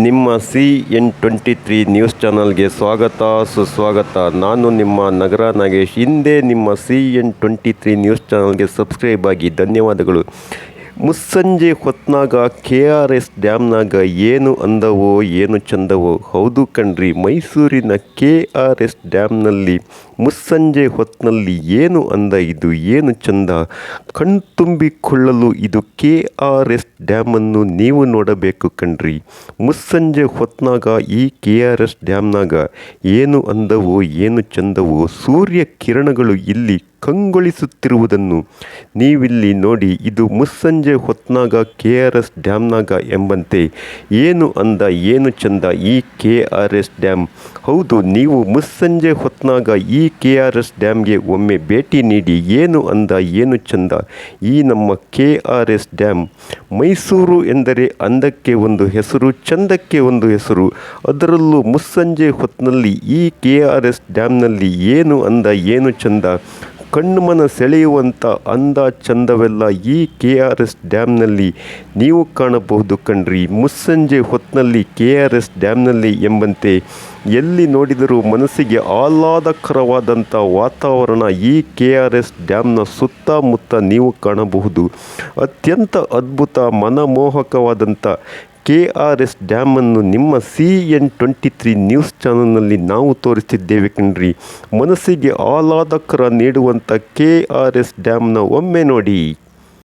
ನಿಮ್ಮ C N twenty three news ಚಾನಲ್ಗೆ ಸ್ವಾಗತ, ಸುಸ್ವಾಗತ. ನಾನು ನಿಮ್ಮ ನಗರ ನಾಗೇಶ್. ಹಿಂದೆ ನಿಮ್ಮ C N twenty three news ಚಾನಲ್ಗೆ ಸಬ್ಸ್ಕ್ರೈಬ್ ಆಗಿ ಧನ್ಯವಾದಗಳು. ಮುಸ್ಸಂಜೆ ಹೊತ್ನಾಗ ಕೆ ಆರ್ ಎಸ್ ಡ್ಯಾಮ್ನಾಗ ಏನು ಅಂದವೋ, ಏನು ಚಂದವೋ, ಹೌದು ಕಣ್ರಿ. ಮೈಸೂರಿನ ಕೆ ಆರ್ ಎಸ್ ಡ್ಯಾಮ್ನಲ್ಲಿ ಮುಸ್ಸಂಜೆ ಹೊತ್ತಿನಲ್ಲಿ ಏನು ಅಂದ ಇದು ಏನು ಚಂದ? ಕಣ್ತುಂಬಿಕೊಳ್ಳಲು ಇದು ಕೆ ಆರ್ ಎಸ್ ಡ್ಯಾಮನ್ನು ನೀವು ನೋಡಬೇಕು ಕಣ್ರಿ. ಮುಸ್ಸಂಜೆ ಹೊತ್ನಾಗ ಈ ಕೆ ಆರ್ ಎಸ್ ಡ್ಯಾಮ್ನಾಗ ಏನು ಅಂದವೋ, ಏನು ಚಂದವೋ, ಸೂರ್ಯ ಕಿರಣಗಳು ಇಲ್ಲಿ ಕಂಗೊಳಿಸುತ್ತಿರುವುದನ್ನು ನೀವಿಲ್ಲಿ ನೋಡಿ, ಇದು ಮುಸ್ಸಂಜೆ ಹೊತ್ನಾಗ ಕೆ ಆರ್ ಎಸ್ ಡ್ಯಾಮ್ನಾಗ ಎಂಬಂತೆ ಏನು ಅಂದ, ಏನು ಚಂದ ಈ ಕೆ ಆರ್ ಎಸ್ ಡ್ಯಾಮ್? ಹೌದು, ನೀವು ಮುಸ್ಸಂಜೆ ಹೊತ್ನಾಗ ಈ ಕೆ ಆರ್ ಎಸ್ ಡ್ಯಾಮ್ಗೆ ಒಮ್ಮೆ ಭೇಟಿ ನೀಡಿ ಏನು ಅಂದ, ಏನು ಚಂದ. ಈ ನಮ್ಮ K R S dam Mysuru ಎಂದರೆ ಅಂದಕ್ಕೆ ಒಂದು ಹೆಸರು, ಚಂದಕ್ಕೆ ಒಂದು ಹೆಸರು. ಅದರಲ್ಲೂ ಮುಸ್ಸಂಜೆ ಹೊತ್ತಿನಲ್ಲಿ ಈ ಕೆ ಆರ್ ಎಸ್ ಡ್ಯಾಮ್ನಲ್ಲಿ ಏನು ಅಂದ, ಏನು ಚಂದ. ಕಣ್ಮನ ಸೆಳೆಯುವಂಥ ಅಂದ, ಚಂದವೆಲ್ಲ ಈ ಕೆ ಆರ್ ಎಸ್ ಡ್ಯಾಮ್ನಲ್ಲಿ ನೀವು ಕಾಣಬಹುದು ಕಣ್ರಿ. ಮುಸ್ಸಂಜೆ ಹೊತ್ತಿನಲ್ಲಿ ಕೆ ಆರ್ ಎಸ್ ಡ್ಯಾಮ್ನಲ್ಲಿ ಎಂಬಂತೆ ಎಲ್ಲಿ ನೋಡಿದರೂ ಮನಸ್ಸಿಗೆ ಆಹ್ಲಾದಕರವಾದಂಥ ವಾತಾವರಣ ಈ ಕೆ ಆರ್ ಎಸ್ ಡ್ಯಾಮ್ನ ಸುತ್ತಮುತ್ತ ನೀವು ಕಾಣಬಹುದು. ಅತ್ಯಂತ ಅದ್ಭುತ, ಮನಮೋಹಕವಾದಂಥ ಕೆ ಆರ್ ಎಸ್ ಡ್ಯಾಮನ್ನು ನಿಮ್ಮ C N twenty three news ಚಾನಲ್ನಲ್ಲಿ ನಾವು ತೋರಿಸ್ತಿದ್ದೇವೆ ಕಣ್ರಿ. ಮನಸ್ಸಿಗೆ ಆಹ್ಲಾದಕರ ನೀಡುವಂಥ ಕೆ ಆರ್ ಎಸ್ ಡ್ಯಾಮ್ನ ಒಮ್ಮೆ ನೋಡಿ.